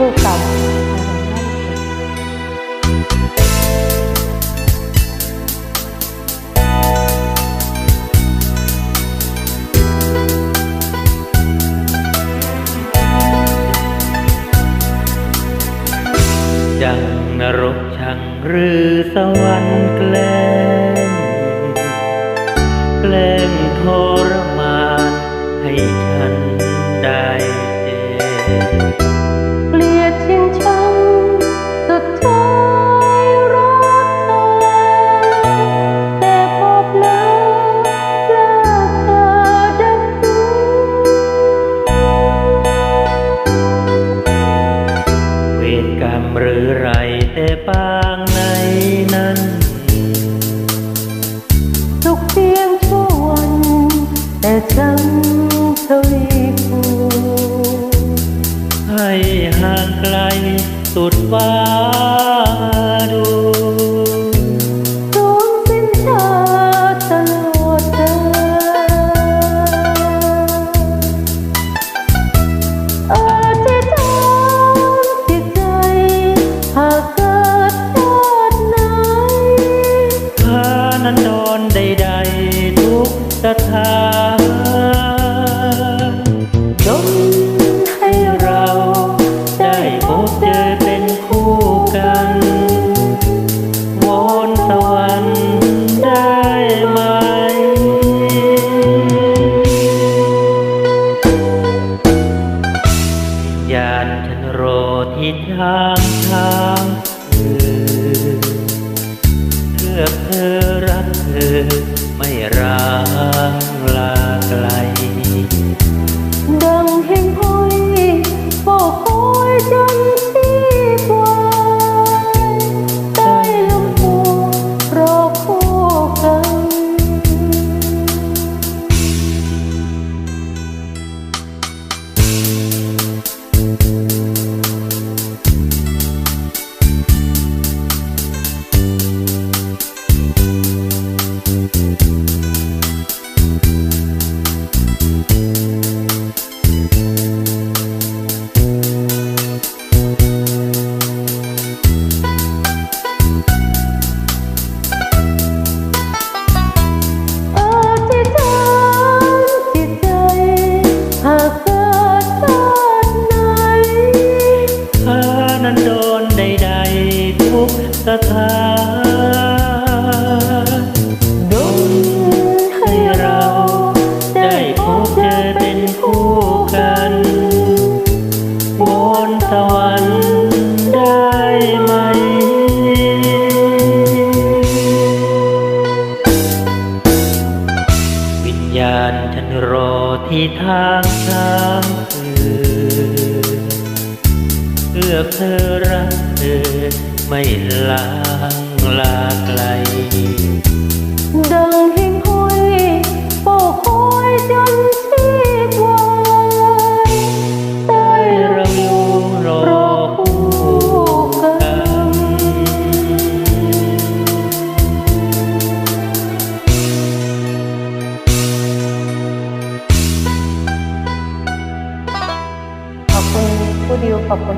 คู่กรรมจังนรกช่างหรือสวรรค์แกล้งแกล้งทร รรมหรือไรแต่ปางในนั้นสุขเพียงชั่ววันแต่จำทวีคูณให้ห่างไกลสุดฟ้า ถานจนให้เราได้พบเจอเป็นคู่กันวอนสวรรค์ได้ไหม ยานฉันรอที่ทางทางเธอเพื่อเธอรักเธอ ที่ทางช้างคือเพื่อเธอรักเธอไม่ลางลา ขอบคุ